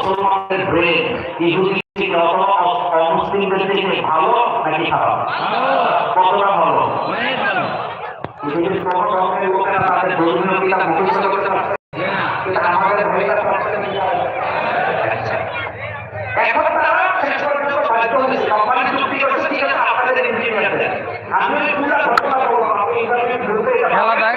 মুসলমানদের ব্রেন ইহুদি অমুসলিমদের থেকে ভালো নাকি খারাপ? কতটা ভালো? পৃথিবীর কোনো ধর্মের লোকেরা তাদের ধর্মীয় কিতাব মুখস্থ করতে পারছে আমাদের ভাইরা পারছে। এখন তারা শেষ পর্যন্ত বাধ্য হয়েছে কোম্পানি চুক্তি করেছে ঠিক আছে আপনাদের ইঞ্জিনিয়ারদের আমি ওই ঘটনা বলব আপনি ইন্টারনেট ঢুকে খেলা দেখ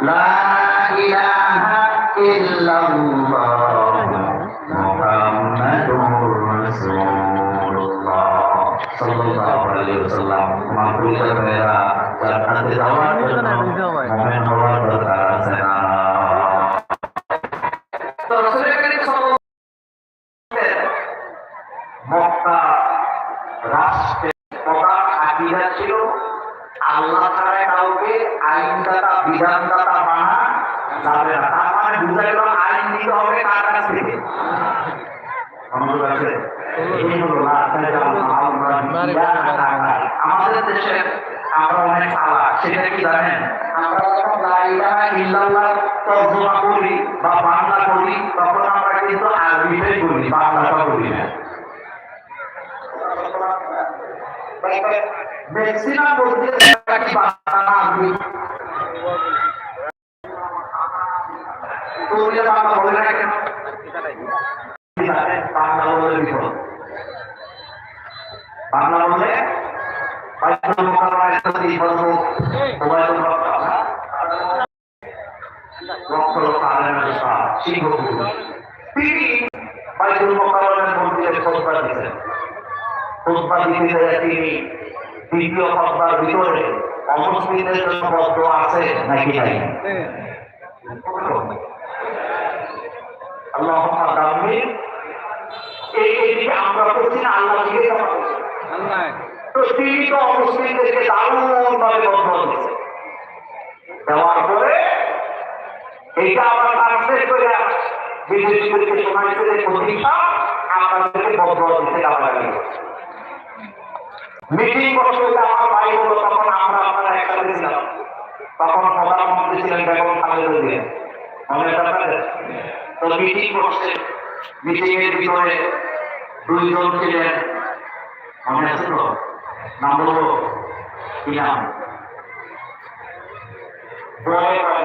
لا إله إلا الله محمد رسول الله صلى الله عليه وسلم مقبول کرے گا جنت আরবিতে করি বাংলাটা করি না ম্যাক্সিমাম বলতে বাংলা বাংলা বলে না কেন? বাংলা বলে বাংলা বলে বাইতুল মুকাররমায় যদি বলব খোঁজবা দিতে তিনি দ্বিতীয় খতবার ভিতরে অমুসলিমদের জন্য বদ্ধ আছে নাকি নাই? আল্লাহ এই আমরা করছি না আল্লাহ দিকে তো তিনি তো অমুসলিমদেরকে দারুণ ভাবে বদ্ধ দিচ্ছে দেওয়ার পরে এইটা আমরা ট্রান্সলেট করে বিদেশিদেরকে শোনাই করে প্রতীক্ষা আপনাদেরকে বদ্ধ দিতে দেওয়া লাগে মিটিং করতে আমার ভাই হলো, তখন আমরা আপনারা একসাথে ছিলাম তখন প্রধানমন্ত্রী ছিলেন বেগম খালেদা জিয়া। মনে তো মিটিং করছে মিটিং এর ভিতরে দুইজন ছিলেন। মনে আছে তো? নাম বলব? কি নাম? ভয় পায়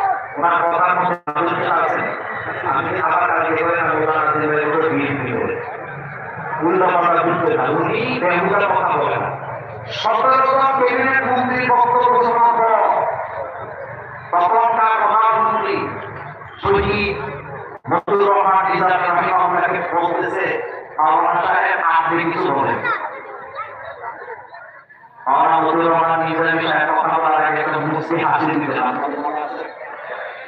ওনার কথার মধ্যে আছে আমি আবার কালকে করে আমি ওনার দেবের উপর বিএনপি করে উল্টো কথা বুঝতে না, উনি বেহুদার কথা বলেন সতেরোটা ক্যাবিনেট মন্ত্রী বক্তব্য শোনার পর তখনকার প্রধানমন্ত্রী শহীদ মতুর রহমান নিজাম আমি আপনাকে বলতেছে মাওলানা সাহেব আপনি কিছু বলেন মাওলানা মতুর রহমান নিজাম সাহেব কথা বলার আগে একটা মুসকে হাসি দিলেন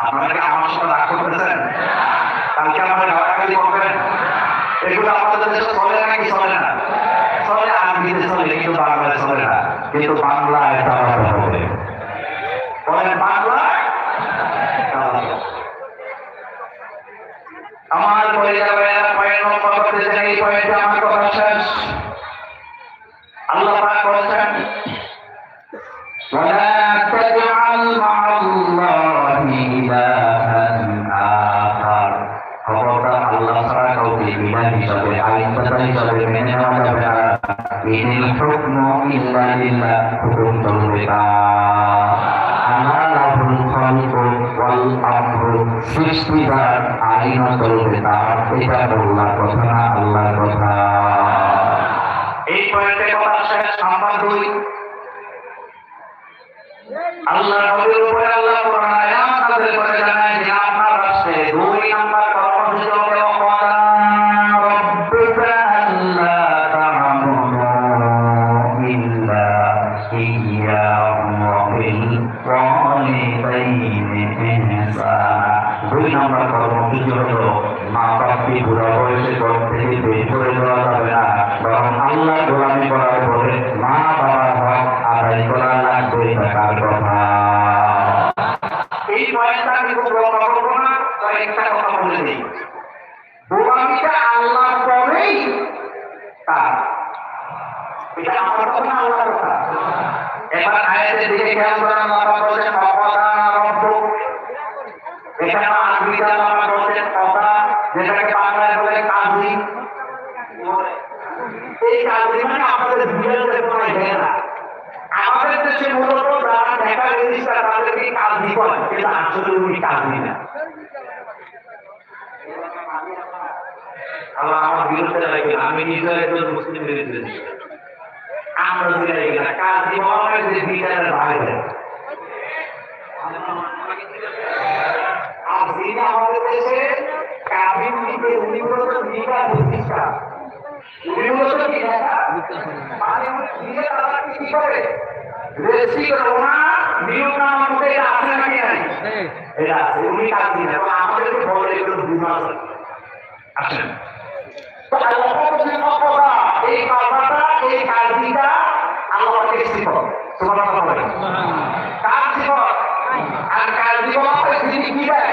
আপনারা আমার সাথে রাগ করতেছেন? কালকে আমাদের গালাগালি করবেন? এগুলো আমাদের দেশে চলে চলে না? চলে আরবিতে চলে, কিন্তু বাংলায় চলে না। কিন্তু বাংলায় চালাতে ইনিল হুকমু ইল্লা লিল্লাহ হুকুম আনা লাহুল খালকু ওয়াল আমরু সৃষ্টিদার আইন চলবে এটা আল্লাহর না কয়েকটা কথা বলে দিই গোলামিটা আল্লাহর পরেই তার এটা আমার কথা না আল্লাহর কথা এবার আয়াতের দিকে খেয়াল করেন আল্লাহ বলছেন অপদান রব্ব এখানে আরবিতে আল্লাহ বলছেন কথা যেটাকে বাংলায় বলে কাজী এই কাজী মানে আমাদের বিয়ের কোনো ঢেকে না আমাদের দেশে মূলত যারা দেখা রেজিস্টার তাদেরকে কাজী বলে কিন্তু আসলে উনি কাজী না আল্লাহ আমার বিরুদ্ধে লাগবে আমি নিজে একজন মুসলিম বিরুদ্ধে আমরা দিলে এগুলা কাজী বলা হয় যে বিচারের বাইরে আর যিনি আমাদের দেশে কাবিন নিতে উনি মূলত নিকা প্রতিষ্ঠা। উনি মূলত কি মানে উনি নিজে কি করে। রেসি করে নিয়ম নামার মধ্যে এটা নাকি নাই। এটা উনি কাজী না এবং আমাদেরকে বলে এগুলো বিমা আসেন। তো আল্লাহ বলছেন অপদা এই কথাটা এই কাজীটা আল্লাহ শিখো তোমার কথা বলে কাজ শিখো আর কাজ তিনি কি দেয়?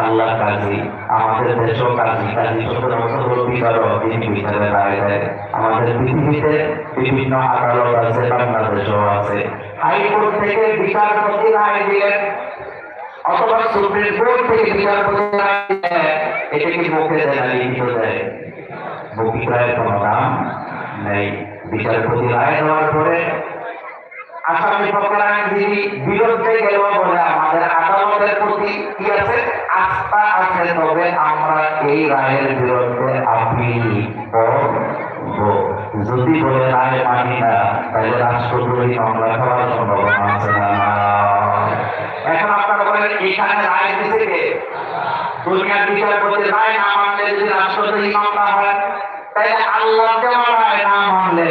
আল্লাহ কাজী, আমাদের দেশও কাজী কাজী বছর হলো বিচারক, তিনি বিচারে দেয়। আমাদের পৃথিবীতে বিভিন্ন আদালত আছে, বাংলাদেশও আছে। হাইকোর্ট থেকে বিচারপতি রায় দিলেন অথবা সুপ্রিম কোর্ট থেকে বিচারপতি রায় দিলেন এটা কি মুখে দেয় লিখিত কোনো দাম নেই। বিচারপতি রায় দেওয়ার পরে আসামি পক্ষের বিরুদ্ধে গেল বলে আমাদের আদালতের প্রতি কি আছে? আস্থা আছে, তবে আমরা এই রায়ের বিরুদ্ধে আপিল যদি বলে রায় মানি না, তাহলে রাষ্ট্রদ্রোহী মামলা খাওয়ার সম্ভাবনা আছে না? এখন আপনারা বলেন, এখানে রায় দিতে কে? দুনিয়ার বিচার করতে রায় না মানলে যদি রাষ্ট্রদ্রোহী মামলা হয়, তাহলে আল্লাহ দেওয়া রায় না মানলে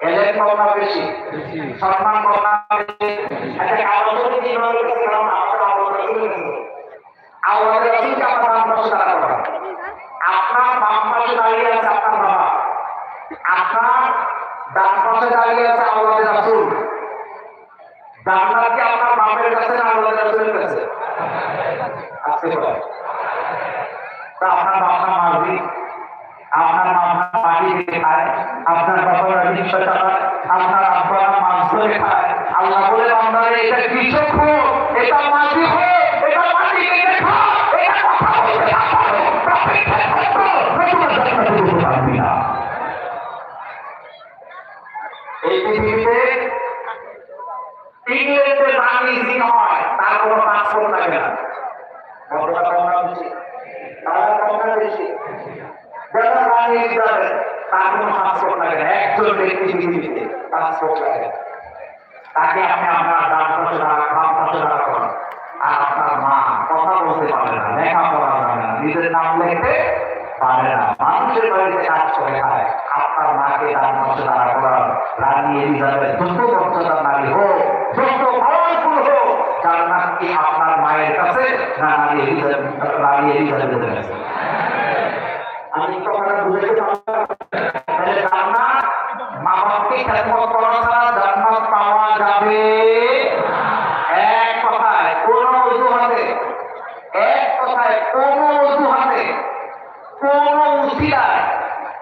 এলেন কম বেশি। সম্মান কম বেশি। আচ্ছা কাবা শরীফ কি ভাবে কাছে কারণ আমরা আল্লাহ রাসূলের কাছে আল্লাহ আপনার নাম পাশে করা আপনার বাম পাশে দাঁড়িয়ে আছে আপনার বাবা। আপনার ডান পাশে দাঁড়িয়ে আছে আল্লাহ রাসূল। জান্নাত কি আপনার বাপের কাছে না আল্লাহ রাসূলের কাছে? আছে আপনার বাবা মাঝি আপনার মামা দিয়ে খায় আল্লাহ বলে বান্দারে এটা কৃষক হোক এটা মাটি হোক এটা মাটি খা, এটা কথা বলতে মানুষের বাড়িতে কাজ করে খায় আপনার মাকে ডান মধ্যে দাঁড়া করার রানী এলিজাবেথ যত মর্যাদার নারী হোক যত পাওয়ারফুল হোক তার নাকি আপনার মায়ের কাছে রানী এলিজাবেথের কাছে? আমি কথাটা বুঝাইতে পারলাম তাহলে জান্নাত মা বাপকে খেদমত করা ছাড়া জান্নাত পাওয়া যাবে এক কথায় কোন অজুহাতে এক কথায় কোন অজুহাতে কোন উসিলায়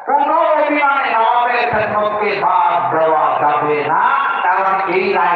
কোন অভিমানে নবাবের খেদমতকে বাদ দেওয়া যাবে না কারণ এই রায়টা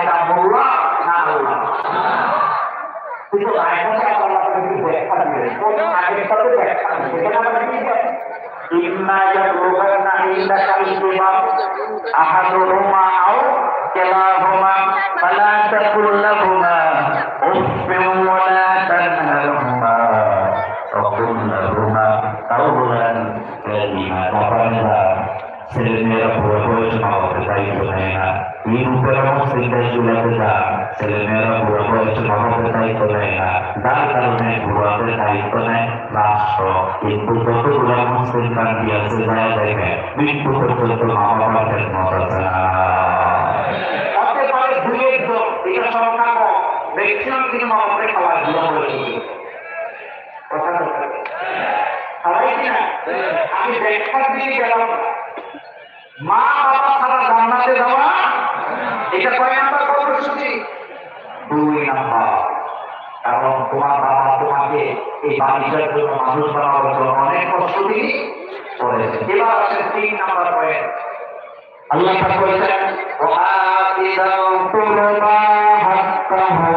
আল্লাহ পাক বলেছেন ওয়াআতিদাউ কুরবা হাক্কাহু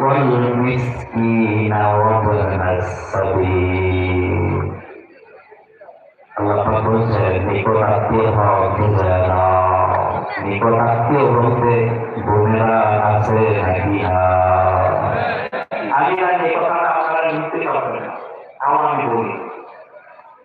ওয়াল মিসকিনা ওয়া ইবনাস আছে আমি আমি বলি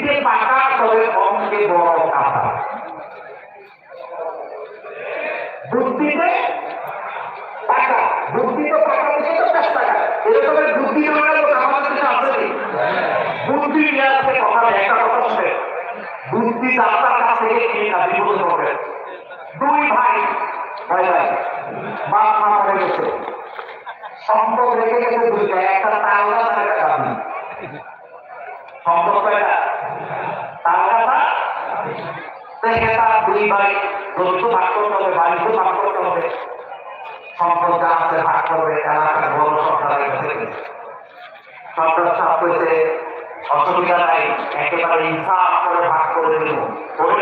বুদ্ধিতে পাকা তবে অঙ্কে বড় কাটা বুদ্ধিতে টাকা বুদ্ধি তো টাকা থেকে তো দশ টাকা এরকমের বুদ্ধি আমরা লোক আমাদের দেশে কি? বুদ্ধি নিয়ে আসতে কথা একটা কথা শুনে বুদ্ধি দাতার কাছ থেকে কিনে না বিপদ দুই ভাই ভাই ভাই, বাপ, মা মরে গেছে। সম্পদ রেখে গেছে দুইটা। একটা গাভী সম্পদ কয়টা তালগাটা থেকে তার দুই ভাই দোস্ত ভাগ করতে হবে বাড়িতে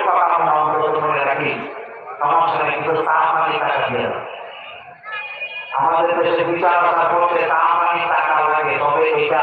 কথা মনে আমাদের দেশে বিচারতা করতে চা পানি টাকা লাগে, তবে এটা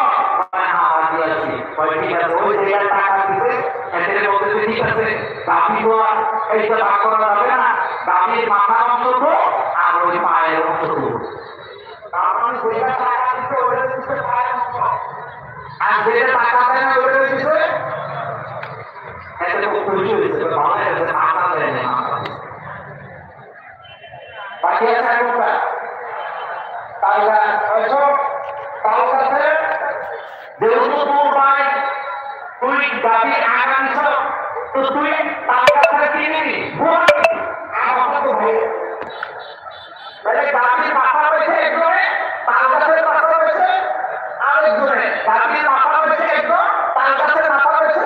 আছে ওই জায়গায় টাকা দিতে এদের মধ্যে ঠিক আছে, বাপি তো অন্তত আর ওই পায়ের অন্তত তার মানে যেটা টাকা দিতে ওটা দিতে পায়ের অন্তত আর যেটা টাকা দেয় না ওটা দিতে এতে খুব খুশি হয়েছে ভালো হয়েছে মাথা দেয় না বাকি আছে কোনটা তাহলে ওইসব তার কাছে যেহেতু তোর ভাই তুই দাবি আগামী তো তুই তার কাছে কি নিবি ভোট আমার তো ভাই তাহলে দাবির মাথা রয়েছে একজনে তার কাছে মাথা রয়েছে আরেকজনে দাবির মাথা রয়েছে একজন তার কাছে মাথা রয়েছে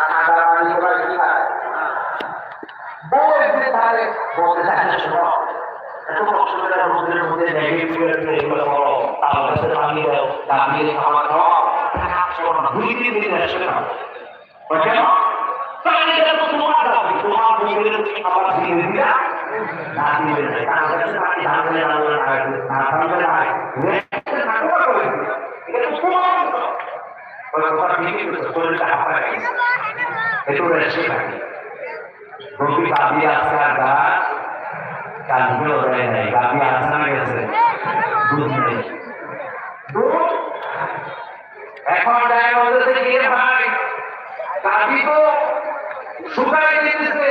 পাতার পানি করে খায় দুধ তোমার দিয়ে দিলা শরীরটা হাঁপায় গেছে কাজগুলো দেয় নাই গাবি আছে গেছে দুধ নেই এখন যায় বলতেছে কে ভাই গাবি তো শুকাই দিতেছে।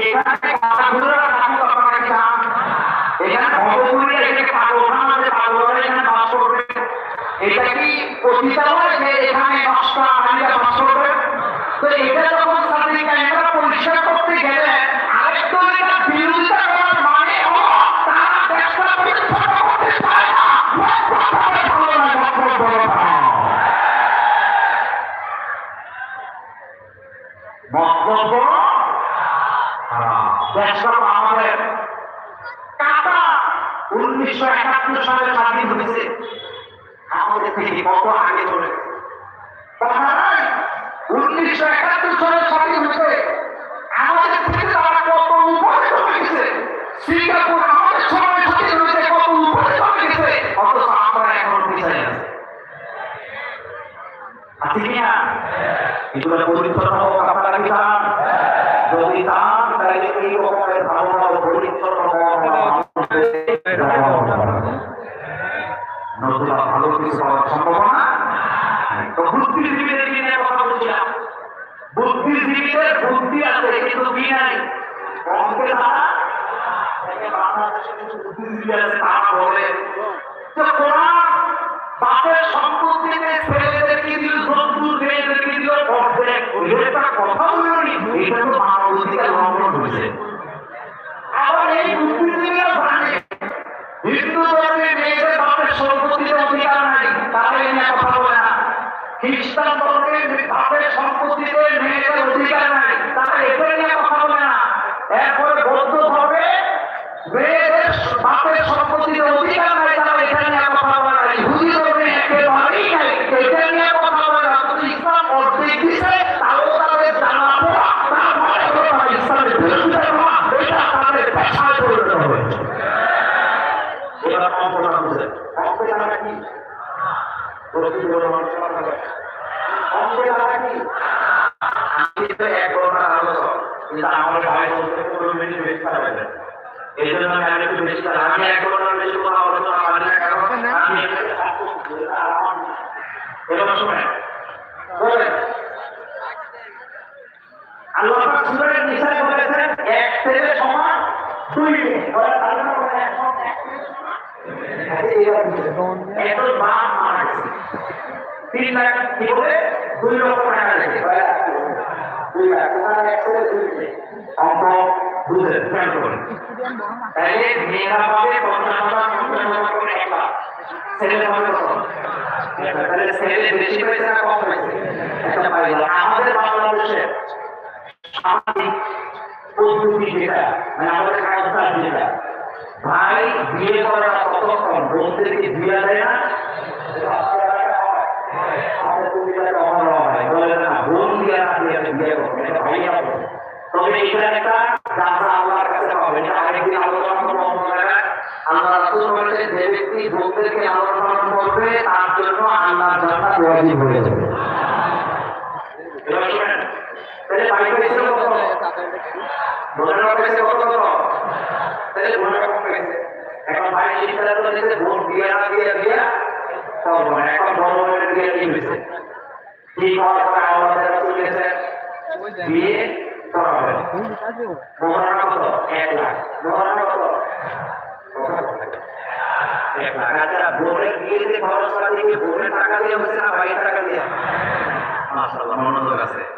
এখানে কথাগুলোরা থাকতে আপনারা চান এখানে ভবগুলিয়া এটাকে ভালো ওঠানো আছে, ভালো ওঠানো এখানে এটা কি পরিষ্কার করতে গেলে সমান এত মারা গেছে তিন লাখ কি বলে দুই লক্ষ টাকা লেগে দুই লাখ ওখানে এক দুই অঙ্ক বুঝলেন তাহলে মেয়েরা পাবে পঞ্চাশ হাজার পঞ্চাশ হাজার করে এক লাখ ছেলে পাবে তাহলে ছেলে বেশি পয়সা হয়েছে আমাদের বাংলাদেশে সামাজিক পদ্ধতি যেটা ভাই, বিয়ে করা কতক্ষণ? না? না, বোন বিয়ে না দিয়ে ভাইয়া করব তবে এটা একটা আল্লাহ যে ব্যক্তি বোনদেরকে আলোচনা করবে, তার জন্য আল্লাহর জান্নাত হয়ে যাবে। বোনের পেয়েছে কত কত তাহলে দিয়ে হয়েছে টাকা দিয়ে হচ্ছে না ভাইয়ের টাকা দিয়ে মাশাআল্লাহ, মনোযোগ আছে।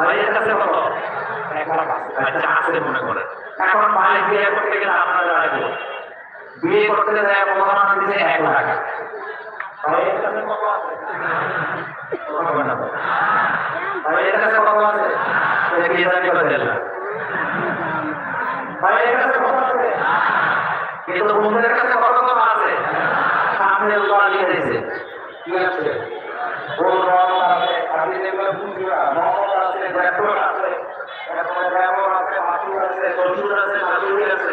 ভাইয়ের কাছে কত এক আছে। বন্ধুদের কাছে কত কত আছে? সামনে দিয়ে দিয়েছে কি আছে ওর রং আছে আপনি দেখবেন বুঝিরা মহল আছে ব্যাপক আছে এরপরে ব্যাপক আছে মাসুর আছে শ্বশুর আছে শাশুড়ি আছে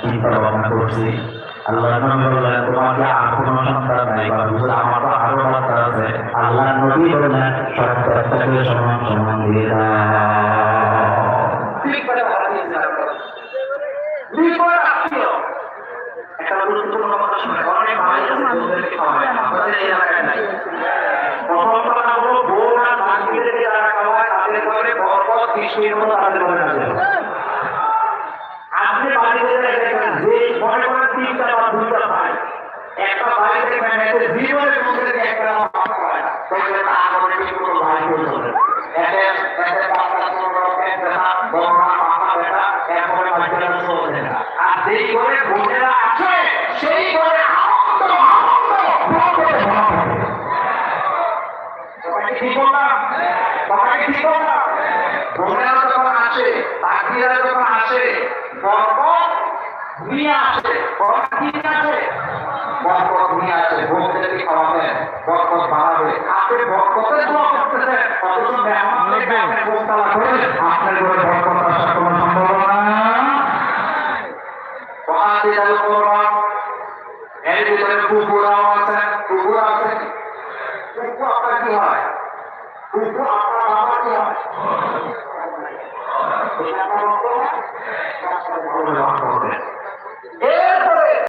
চিন্তা ভাবনা করছি আল্লাহ নবী বললেন তোমাকে কোনো আমার আরও আল্লাহ দিয়ে দাও ঠিক করে ভালো দিয়ে দাও নির্ভর আত্মীয় একটা গুরুত্বপূর্ণ কথা শুনে অনেক ভাই আছে বউদেরকে খাওয়ায় আমাদের এই এলাকায় নাই প্রথম কথা হলো বউরা বাকিদেরকে যারা খাওয়ায় তাদের ঘরে বরকত বৃষ্টির মতো তাদের ঘরে আসে আপনি বাড়িতে দেখবেন যে মনে করেন তিনটা বা দুইটা ভাই একটা ভাই দেখবেন এতে জীবনের মধ্যে থেকে একটা ভাগ হয় তবে তার মধ্যে কিন্তু কোনো ভাই করে চলে এতে এতে বাচ্চা ছোট পেট ব্যথা বড় মাথা ব্যথা এরপরে বাচ্চারা চলছে না আছে। সেই ঘরে যখন আসে পাখিরা যখন আসে কি নিয়ে আসে বরকত নিয়ে আসে খাওয়াবে বরকত বাড়াবে। আপনি বরকতের দোয়া করতেছেন অথচ বোমতালা করে আপনার ঘরে বরকত আসার কোনো সম্ভাবনা